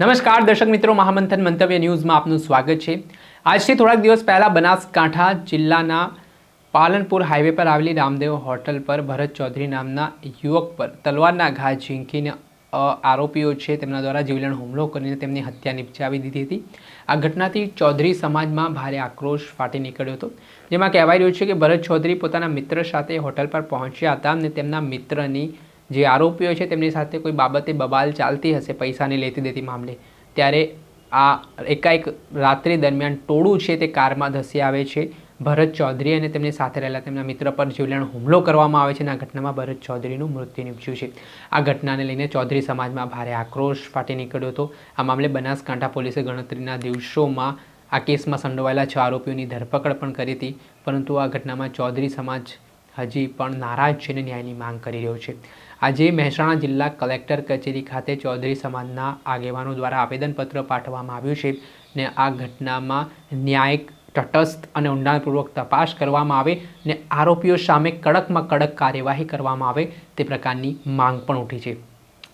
નમસ્કાર, દર્શક મિત્રો. મહામંથન મંતવ્ય ન્યૂઝમાં આપનું સ્વાગત છે. આજથી થોડાક દિવસ પહેલાં બનાસકાંઠા જિલ્લાના પાલનપુર હાઈવે પર આવેલી રામદેવ હોટલ પર ભરત ચૌધરી નામના યુવક પર તલવારના ઘા ઝીંકીને આરોપીઓ છે તેમના દ્વારા જીવલેણ હુમલો કરીને તેમની હત્યા નિપજાવી દીધી હતી. આ ઘટનાથી ચૌધરી સમાજમાં ભારે આક્રોશ ફાટી નીકળ્યો હતો. જેમાં કહેવાય રહ્યું છે કે ભરત ચૌધરી પોતાના મિત્ર સાથે હોટલ પર પહોંચ્યા હતા અને તેમના મિત્રની જે આરોપીઓ છે તેમની સાથે કોઈ બાબતે બબાલ ચાલતી હશે પૈસાની લેતી દેતી મામલે, ત્યારે આ એકાએક રાત્રિ દરમિયાન ટોળું છે તે કારમાં ધસી આવે છે. ભરત ચૌધરી અને તેમની સાથે રહેલા તેમના મિત્ર પર જીવલેણ હુમલો કરવામાં આવે છે અને આ ઘટનામાં ભરત ચૌધરીનું મૃત્યુ નીપજ્યું છે. આ ઘટનાને લઈને ચૌધરી સમાજમાં ભારે આક્રોશ ફાટી નીકળ્યો હતો. આ મામલે બનાસકાંઠા પોલીસે ગણતરીના દિવસોમાં આ કેસમાં સંડોવાયેલા છ આરોપીઓની ધરપકડ પણ કરી હતી. પરંતુ આ ઘટનામાં ચૌધરી સમાજ હજી પણ નારાજ છે અને ન્યાયની માંગ કરી રહ્યો છે. આજે મહેસાણા જિલ્લા કલેક્ટર કચેરી ખાતે ચૌધરી સમાજના આગેવાનો દ્વારા આવેદનપત્ર પાઠવવામાં આવ્યું છે ને આ ઘટનામાં ન્યાયિક તટસ્થ અને ઊંડાણપૂર્વક તપાસ કરવામાં આવે ને આરોપીઓ સામે કડકમાં કડક કાર્યવાહી કરવામાં આવે તે પ્રકારની માંગ પણ ઉઠી છે.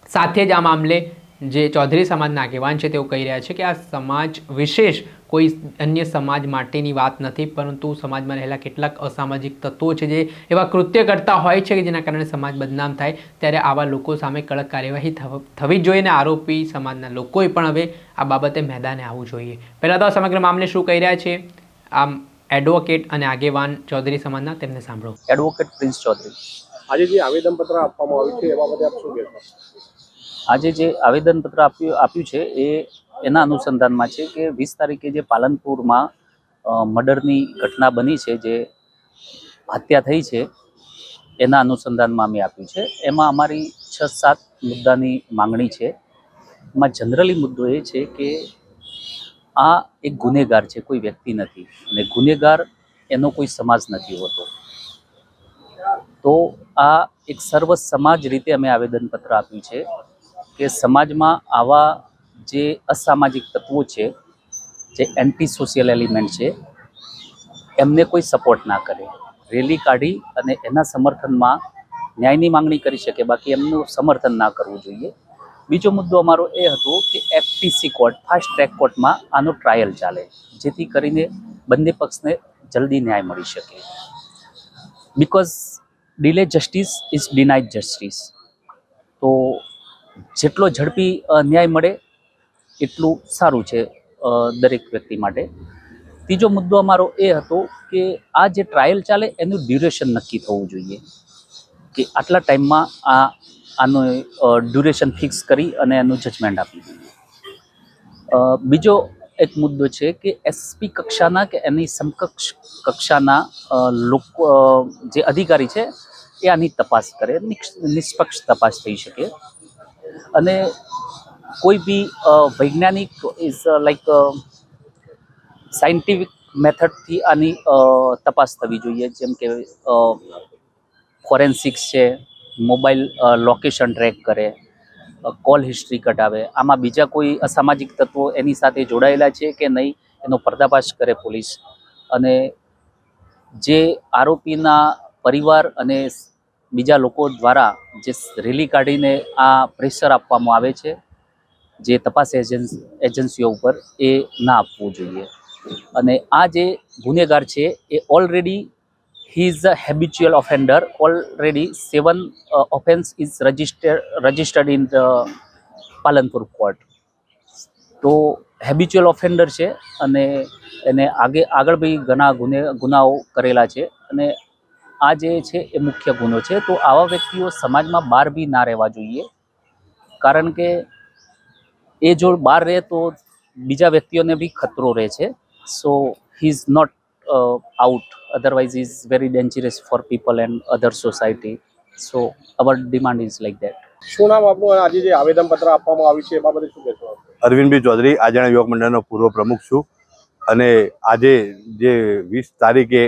સાથે જ આ મામલે જે ચૌધરી સમાજના આગેવાન છે તેઓ કહી રહ્યા છે કે આ સમાજ વિશેષ કોઈ અન્ય સમાજ માટેની વાત નથી પરંતુ સમાજમાં રહેલા કેટલાક અસામાજિક તત્વો છે જે એવા કૃત્ય કરતા હોય છે કે જેના કારણે સમાજ બદનામ થાય. ત્યારે આવા લોકો સામે કડક કાર્યવાહી થવી જ જોઈએ અને આરોપી સમાજના લોકોએ પણ હવે આ બાબતે મેદાને આવવું જોઈએ. પહેલાં તો આ સમગ્ર મામલે શું કહી રહ્યા છે? આમ એડવોકેટ અને આગેવાન ચૌધરી સમાજના તેમને સાંભળો. એડવોકેટ પ્રિન્સ ચૌધરી આજે જે આવેદનપત્ર આપવામાં આવ્યું છે એ બાબતે આપ શું કહેશો? આજે જે આવેદનપત્ર આપ્યું આપ્યું છે એ એના અનુસંધાનમાં છે કે વીસ તારીખે જે પાલનપુરમાં મર્ડરની ઘટના બની છે, જે હત્યા થઈ છે, એના અનુસંધાનમાં અમે આપ્યું છે. એમાં અમારી છ સાત મુદ્દાની માંગણી છે. એમાં જનરલી મુદ્દો એ છે કે આ એક ગુનેગાર છે, કોઈ વ્યક્તિ નથી. અને ગુનેગાર એનો કોઈ સમાજ નથી હોતો. તો આ એક સર્વ સમાજ રીતે અમે આવેદનપત્ર આપ્યું છે. કે સમાજમાં આવા જે અસામાજિક તત્વો છે, જે એન્ટી સોશિયલ એલિમેન્ટ છે, એમને કોઈ સપોર્ટ ના કરે. રેલી કાઢી અને એના સમર્થનમાં ન્યાયની માંગણી કરી શકે, બાકી એમનું સમર્થન ના કરવું જોઈએ. બીજો મુદ્દો અમારો એ હતો કે એફટીસી કોર્ટ ફાસ્ટ ટ્રેક કોર્ટમાં આનો ટ્રાયલ ચાલે, જેથી કરીને બંને પક્ષને જલ્દી ન્યાય મળી શકે. Because delay justice is denied justice તો જેટલો ઝડપી ન્યાય મળે, એટલું સારું છે દરેક વ્યક્તિ માટે. ત્રીજો મુદ્દો અમારો એ હતો કે આ જે ટ્રાયલ ચાલે, એનું ડ્યુરેશન નક્કી થવું જોઈએ. કે આટલા ટાઈમમાં આ, આનું ડ્યુરેશન ફિક્સ કરી અને એનું જજમેન્ટ આપી બીજો એક મુદ્દો છે કે એસપી કક્ષાના કે એની સમકક્ષ કક્ષાના લોકો જે અધિકારી છે, એ આની તપાસ કરે નિષ્પક્ષ તપાસ થઈ શકે. અને કોઈ બી વૈજ્ઞાનિક ઇઝ લાઈક સાયન્ટિફિક મેથડથી આની તપાસ થવી જોઈએ. જેમ કે ફોરેન્સિક્સ છે મોબાઈલ લોકેશન ટ્રેક કરે કોલ હિસ્ટ્રી કઢાવે. આમાં બીજા કોઈ અસામાજિક તત્વો એની સાથે જોડાયેલા છે કે નહીં, એનો પર્દાફાશ કરે પોલીસ. અને જે આરોપીના પરિવાર અને બીજા લોકો દ્વારા જે રેલી કાઢીને આ પ્રેશર આપવામાં આવે છે, જે તપાસ એજન્સ, એજન્સીઓ ઉપર એ ના આપવું જોઈએ. અને આ જે ગુનેગાર છે, એ already he is a habitual offender already seven offence is register registered in the Palanpur court તો હેબિચ્યુઅલ ઓફેન્ડર છે અને એને આગે, આગળ બી ઘણા ગુને, ગુનાઓ કરેલા છે અને આ જે છે એ મુખ્ય ગુનો છે. તો આવા વ્યક્તિઓ સમાજમાં બહાર બી ના રહેવા જોઈએ. કારણ કે એ જો બહાર રહે તો બીજા વ્યક્તિઓને બી ખતરો રહે છે. So he is not out otherwise is very dangerous for people and other society so our demand is like that શું નામ આપનું આજે જે આવેદનપત્ર આપવામાં આવ્યું છે એ બાબતે શું કહેશો? અરવિંદભાઈ ચૌધરી આજાણા યુવક મંડળનો પૂર્વ પ્રમુખ છું. અને આજે જે વીસ તારીખે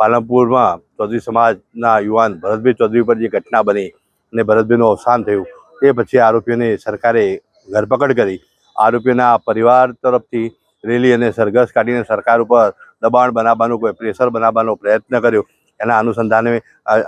પાલનપુરમાં ચૌધરી સમાજના યુવાન ભરતભાઈ ચૌધરી પર જે ઘટના બની અને ભરતભાઈનું અવસાન થયું, એ પછી આરોપીઓને સરકારે ધરપકડ કરી. આરોપીઓના પરિવાર તરફથી રેલી અને સરઘસ કાઢીને સરકાર ઉપર દબાણ બનાવવાનો કોઈ પ્રેશર બનાવવાનો પ્રયત્ન કર્યો. એના અનુસંધાને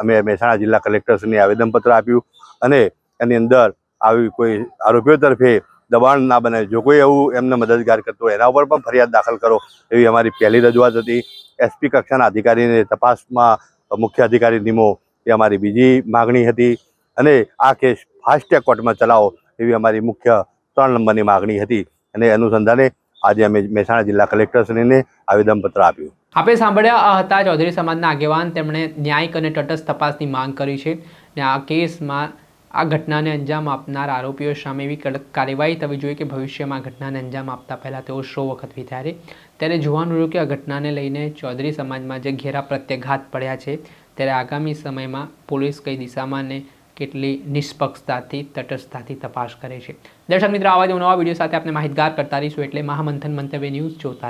અમે મહેસાણા જિલ્લા કલેક્ટરશ્રીને આવેદનપત્ર આપ્યું અને એની અંદર આવી કોઈ આરોપીઓ તરફે દબાણ ના બને જો કોઈ એવું એમને મદદગાર કરતું એના ઉપર પણ ફરિયાદ દાખલ કરો એવી અમારી પહેલી રજૂઆત હતી. એસપી કક્ષાના અધિકારીને તપાસમાં મુખ્ય અધિકારી નિમો એ અમારી બીજી માગણી હતી. અને આ કેસ ફાસ્ટ ટ્રેક કોર્ટમાં ચલાવો એવી અમારી મુખ્ય ત્રણ નંબરની માગણી હતી. અને અનુસંધાને આજે અમે મહેસાણા જિલ્લા કલેક્ટરશ્રીને આવેદનપત્ર આપ્યું. આપણે સાંભળ્યા આ હતા. ચૌધરી સમાજના આગેવાન, તેમણે ન્યાયિક અને તટસ્થ તપાસની માંગ કરી છે. ને આ કેસમાં આ ઘટનાને અંજામ આપનાર આરોપીઓ સામે એવી કડક કાર્યવાહી થવી જોઈએ કે ભવિષ્યમાં ઘટનાને અંજામ આપતા પહેલાં તેઓ સો વખત વિચારે. ત્યારે જોવાનું રહ્યું કે આ ઘટનાને લઈને ચૌધરી સમાજમાં જે ઘેરા પ્રત્યાઘાત પડ્યા છે, ત્યારે આગામી સમયમાં પોલીસ કઈ દિશામાં ને કેટલી નિષ્પક્ષતાથી, તટસ્થતાથી તપાસ કરે છે. દર્શક મિત્રો, આવા જ નવા વીડિયો સાથે આપણે માહિતગાર કરતા રહીશું. એટલે મહામંથન મંતવ્ય ન્યૂઝ જોતા